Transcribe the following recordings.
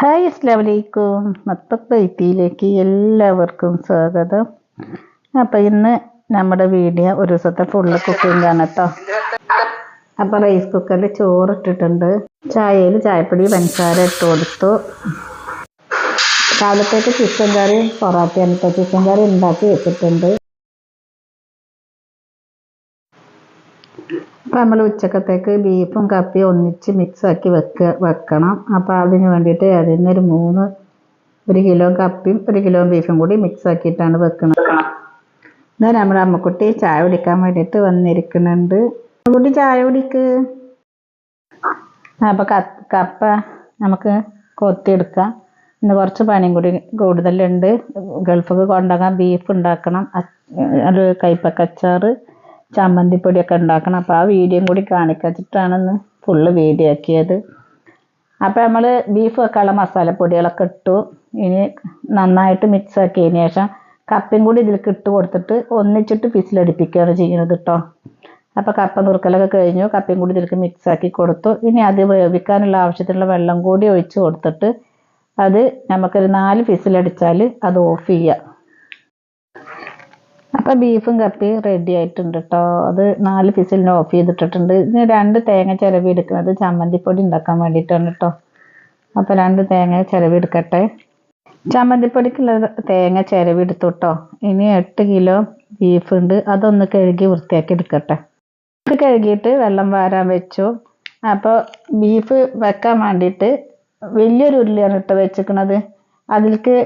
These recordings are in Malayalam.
ഹായ് അസ്ലാം വലൈക്കും മത്തപ്പൈത്തിയിലേക്ക് എല്ലാവർക്കും സ്വാഗതം. അപ്പം ഇന്ന് നമ്മുടെ വീഡിയോ ഒരു ദിവസത്തെ ഫുള്ള് ആണ് കേട്ടോ അപ്പം റൈസ് കുക്കറിൽ ചോറ് ഇട്ടിട്ടുണ്ട്. ചായയിൽ ചായപ്പൊടി പഞ്ചസാര ഇട്ട് കൊടുത്തു. കാലത്തേക്ക് ചിക്കൻ കറി പൊറാട്ടയാണ് കേട്ടോ ചിക്കൻ കറി ഉണ്ടാക്കി വെച്ചിട്ടുണ്ട്. അപ്പോൾ നമ്മൾ ഉച്ചക്കത്തേക്ക് ബീഫും കപ്പിയും ഒന്നിച്ച് മിക്സാക്കി വെക്ക വെക്കണം. അപ്പോൾ അതിന് വേണ്ടിയിട്ട് അതിൽ നിന്നൊരു മൂന്ന് ഒരു കിലോ കപ്പിയും ഒരു കിലോ ബീഫും കൂടി മിക്സ് ആക്കിയിട്ടാണ് വെക്കുന്നത് എന്നാൽ നമ്മുടെ അമ്മക്കുട്ടി ചായ കുടിക്കാൻ വേണ്ടിയിട്ട് വന്നിരിക്കുന്നുണ്ട്. അമ്മക്കുട്ടി ചായ കുടിക്ക്. അപ്പോൾ കപ്പ നമുക്ക് കൊത്തിയെടുക്കാം. ഇന്ന് കുറച്ച് പണിയും കൂടി കൂടുതലുണ്ട്. ഗൾഫിൽ കൊണ്ടുപോകാൻ ബീഫ് ഉണ്ടാക്കണം. ഒരു കയ്പക്കച്ചാറ് ചമ്മന്തിപ്പൊടിയൊക്കെ ഉണ്ടാക്കണം. അപ്പോൾ ആ വീഡിയോയും കൂടി കാണിക്കച്ചിട്ടാണെന്ന് ഫുള്ള് വീഡിയോ ആക്കിയത്. അപ്പോൾ നമ്മൾ ബീഫ് വെക്കാനുള്ള മസാലപ്പൊടികളൊക്കെ ഇട്ടു. ഇനി നന്നായിട്ട് മിക്സ് ആക്കിയതിന് ശേഷം കപ്പയും കൂടി ഇതിലേക്ക് ഇട്ട് കൊടുത്തിട്ട് ഒന്നിച്ചിട്ട് പിസിലടിപ്പിക്കുകയാണ് ചെയ്യുന്നത് കേട്ടോ അപ്പോൾ കപ്പ നുറുക്കലൊക്കെ കഴിഞ്ഞു. കപ്പയും കൂടി ഇതിലേക്ക് മിക്സ് ആക്കി കൊടുത്തു. ഇനി അത് വേവിക്കാനുള്ള ആവശ്യത്തിനുള്ള വെള്ളം കൂടി ഒഴിച്ച് കൊടുത്തിട്ട് അത് നമുക്കൊരു നാല് ഫിസിലടിച്ചാൽ അത് ഓഫ് ചെയ്യാം. അപ്പോൾ ബീഫും കപ്പി റെഡി ആയിട്ടുണ്ട് കേട്ടോ അത് നാല് പിസിലിന് ഓഫ് ചെയ്തിട്ടിട്ടുണ്ട്. ഇതിന് രണ്ട് തേങ്ങ ചിരവി എടുക്കുന്നത് ചമ്മന്തിപ്പൊടി ഉണ്ടാക്കാൻ വേണ്ടിയിട്ടാണ് കേട്ടോ അപ്പോൾ രണ്ട് തേങ്ങ ചിരവി എടുക്കട്ടെ. ചമ്മന്തിപ്പൊടിക്കുള്ള തേങ്ങ ചിരവി എടുത്തു കേട്ടോ ഇനി എട്ട് കിലോ ബീഫ് ഉണ്ട്. അതൊന്ന് കഴുകി വൃത്തിയാക്കി എടുക്കട്ടെ. ഇത് കഴുകിയിട്ട് വെള്ളം വാരാൻ വെച്ചു. അപ്പോൾ ബീഫ് വെക്കാൻ വേണ്ടിയിട്ട് വലിയൊരു ഉള്ളിയാണ് ഇട്ട് വെച്ചിരിക്കുന്നത് അതിലേക്ക്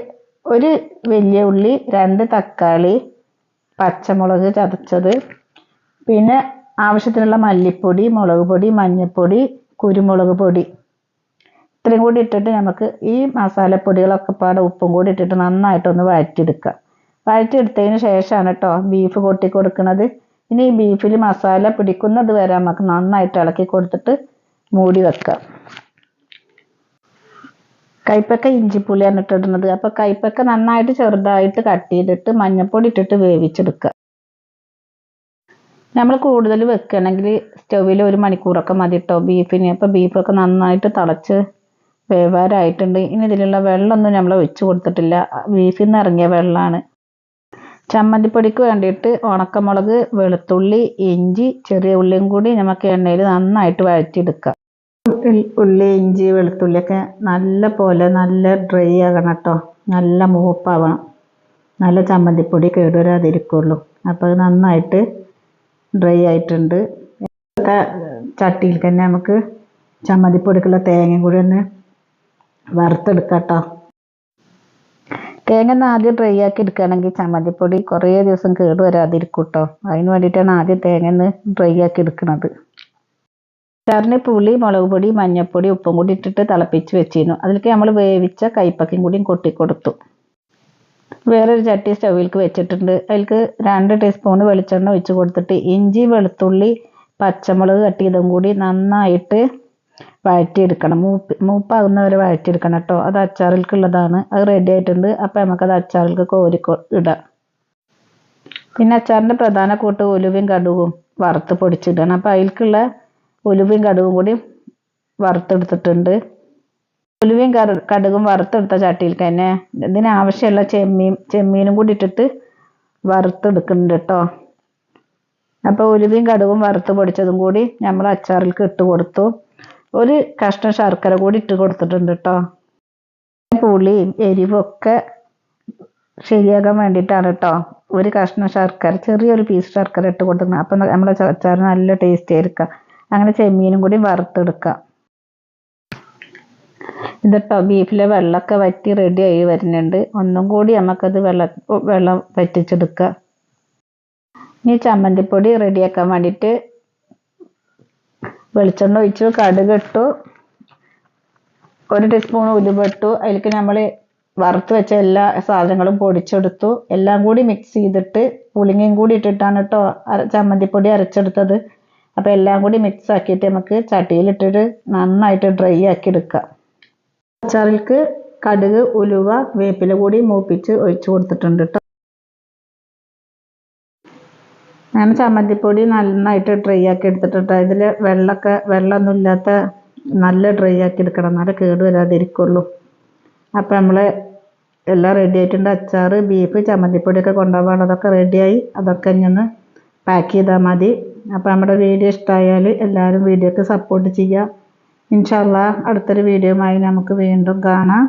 ഒരു വലിയ ഉള്ളി രണ്ട് തക്കാളി പച്ചമുളക് ചതച്ചത്. പിന്നെ ആവശ്യത്തിനുള്ള മല്ലിപ്പൊടി മുളക് പൊടി മഞ്ഞൾപ്പൊടി കുരുമുളക് പൊടി. ഇത്രയും കൂടി ഇട്ടിട്ട് നമുക്ക് ഈ മസാലപ്പൊടികളൊക്കെ പാടെ ഉപ്പും കൂടി ഇട്ടിട്ട് നന്നായിട്ടൊന്ന് വഴറ്റിയെടുക്കുക. വഴറ്റിയെടുത്തതിന് ശേഷമാണ് കേട്ടോ ബീഫ് കൊട്ടി കൊടുക്കുന്നത്. ഇനി ഈ ബീഫിൽ മസാല പിടിക്കുന്നത് വരെ നമുക്ക് നന്നായിട്ട് ഇളക്കി കൊടുത്തിട്ട് മൂടി വെക്കാം കൈപ്പക്ക ഇഞ്ചിപ്പുളിയാണ് ഇട്ടിടുന്നത് അപ്പോൾ കൈപ്പക്ക നന്നായിട്ട് ചെറുതായിട്ട് കട്ട് ചെയ്തിട്ട് മഞ്ഞൾപ്പൊടി ഇട്ടിട്ട് വേവിച്ചെടുക്കുക. നമ്മൾ കൂടുതൽ വെക്കുകയാണെങ്കിൽ സ്റ്റൗവിൽ ഒരു മണിക്കൂറൊക്കെ മതി കേട്ടോ ബീഫിന്. അപ്പോൾ ബീഫൊക്കെ നന്നായിട്ട് തിളച്ച് വേവാറായിട്ടുണ്ട്. ഇനി ഇതിലുള്ള വെള്ളമൊന്നും നമ്മൾ ഒഴിച്ച് കൊടുത്തിട്ടില്ല. ബീഫിൽ നിന്ന് ഇറങ്ങിയ വെള്ളമാണ്. ചമ്മന്തിപ്പൊടിക്ക് വേണ്ടിയിട്ട് ഉണക്കമുളക് വെളുത്തുള്ളി ഇഞ്ചി ചെറിയ ഉള്ളിയും കൂടി നമുക്ക് എണ്ണയിൽ നന്നായിട്ട് വഴറ്റിയെടുക്കാം ഉള്ളി ഇഞ്ചി വെളുത്തുള്ളിയൊക്കെ നല്ല പോലെ നല്ല ഡ്രൈ ആകണം കേട്ടോ. നല്ല മൂപ്പാവണം. നല്ല ചമ്മന്തിപ്പൊടി കേടുവരാതിരിക്കുള്ളൂ അപ്പോൾ അത് നന്നായിട്ട് ഡ്രൈ ആയിട്ടുണ്ട്. ചട്ടിയിൽ തന്നെ നമുക്ക് ചമ്മന്തിപ്പൊടിക്കുള്ള തേങ്ങയും കൂടി ഒന്ന് വറുത്തെടുക്കാം കേട്ടോ. തേങ്ങ ഒന്ന് ആദ്യം ഡ്രൈ ആക്കി എടുക്കുകയാണെങ്കിൽ ചമ്മന്തിപ്പൊടി കുറേ ദിവസം കേടുവരാതിരിക്കും കേട്ടോ. അതിന് വേണ്ടിയിട്ടാണ് ആദ്യം തേങ്ങ ഒന്ന് ഡ്രൈ ആക്കി എടുക്കുന്നത്. അച്ചാറിന് പുളി മുളക് പൊടി മഞ്ഞൾപ്പൊടി ഉപ്പും കൂടി ഇട്ടിട്ട് തിളപ്പിച്ച് വെച്ചിരുന്നു. അതിലേക്ക് നമ്മൾ വേവിച്ച കൈപ്പക്കയും കൂടിയും കൊട്ടിക്കൊടുത്തു വേറൊരു ചട്ടി സ്റ്റൗവിലേക്ക് വെച്ചിട്ടുണ്ട്. അതിലേക്ക് രണ്ട് ടീസ്പൂൺ വെളിച്ചെണ്ണ ഒഴിച്ച് കൊടുത്തിട്ട് ഇഞ്ചി വെളുത്തുള്ളി പച്ചമുളക് കട്ട് ചെയ്തും കൂടി നന്നായിട്ട് വഴറ്റിയെടുക്കണം. മൂപ്പ് മൂപ്പാകുന്നവരെ വഴറ്റിയെടുക്കണം കേട്ടോ. അത് അച്ചാറിൽക്കുള്ളതാണ്. അത് റെഡി ആയിട്ടുണ്ട്. അപ്പോൾ നമുക്കത് അച്ചാറിലേക്ക് കോരി ഇടാം. പിന്നെ അച്ചാറിന്റെ പ്രധാന കൂട്ട് ഉലുവയും കടുകും വറുത്ത് പൊടിച്ചിടണം അപ്പോൾ അതിലേക്കുള്ള ഉലുവയും കടുകും കൂടി വറുത്തെടുത്തിട്ടുണ്ട്. ഉലുവയും കടുകും വറുത്തെടുത്ത ചട്ടിയിൽ തന്നെ ഇതിനാവശ്യമുള്ള ചെമ്മീൻ ചെമ്മീനും കൂടി ഇട്ടിട്ട് വറുത്തെടുക്കുന്നുണ്ട് കേട്ടോ അപ്പോൾ ഉലുവയും കടുകും വറുത്ത് പൊടിച്ചതും കൂടി നമ്മൾ അച്ചാറിലേക്ക് ഇട്ട് കൊടുത്തു. ഒരു കഷ്ണം ശർക്കര കൂടി ഇട്ട് കൊടുത്തിട്ടുണ്ട് കേട്ടോ പുളിയും എരിവും ഒക്കെ ശരിയാക്കാൻ വേണ്ടിയിട്ടാണ് കേട്ടോ ഒരു കഷ്ണം ശർക്കര ചെറിയൊരു പീസ് ശർക്കര ഇട്ട് കൊടുക്കുന്നത് അപ്പം നമ്മുടെ അച്ചാർ നല്ല ടേസ്റ്റ് ആയിരിക്കാം. അങ്ങനെ ചെമ്മീനും കൂടി വറുത്തെടുക്കാം. ഇതിട്ടോ ബീഫിലെ വെള്ളമൊക്കെ വറ്റി റെഡി ആയി വരുന്നുണ്ട്. ഒന്നും കൂടി നമുക്കത് വെള്ളം വെള്ളം വറ്റിച്ചെടുക്കുക ഇനി ചമ്മന്തിപ്പൊടി റെഡിയാക്കാൻ വേണ്ടിയിട്ട് വെളിച്ചെണ്ണ ഒഴിച്ചു കടുക് ഇട്ടു. ഒരു ടീസ്പൂൺ ഉലുവിട്ടു അതിലേക്ക് നമ്മൾ വറുത്ത് വെച്ച എല്ലാ സാധനങ്ങളും പൊടിച്ചെടുത്തു. എല്ലാം കൂടി മിക്സ് ചെയ്തിട്ട് പുളിങ്ങയും കൂടി ഇട്ടിട്ടാണ് കേട്ടോ ചമ്മന്തിപ്പൊടി അരച്ചെടുത്തത്. അപ്പോൾ എല്ലാം കൂടി മിക്സ് ആക്കിയിട്ട് നമുക്ക് ചട്ടിയിലിട്ടിട്ട് നന്നായിട്ട് ഡ്രൈ ആക്കി എടുക്കാം. അച്ചാറിൽക്ക് കടുക് ഉലുവ വേപ്പില കൂടി മൂപ്പിച്ച് ഒഴിച്ചു കൊടുത്തിട്ടുണ്ട് കേട്ടോ ഞാൻ ചമ്മന്തിപ്പൊടി നന്നായിട്ട് ഡ്രൈ ആക്കി എടുത്തിട്ടുണ്ട് ഇതിൽ വെള്ളമൊക്കെ വെള്ളമൊന്നും ഇല്ലാത്ത നല്ല ഡ്രൈ ആക്കി എടുക്കണം. എന്നാലേ കേട് വരാതിരിക്കുള്ളൂ. അപ്പം നമ്മൾ എല്ലാം റെഡി ആയിട്ടുണ്ട്. അച്ചാർ ബീഫ് ചമ്മന്തിപ്പൊടിയൊക്കെ കൊണ്ടുപോകാനുള്ളതൊക്കെ റെഡിയായി അതൊക്കെ ഇനി ഒന്ന് പാക്ക് ചെയ്താൽ മതി. അപ്പോൾ നമ്മുടെ വീഡിയോ ഇഷ്ടമായാൽ എല്ലാവരും വീഡിയോക്ക് സപ്പോർട്ട് ചെയ്യുക ഇൻഷാല്ല അടുത്തൊരു വീഡിയോയുമായി നമുക്ക് വീണ്ടും കാണാം.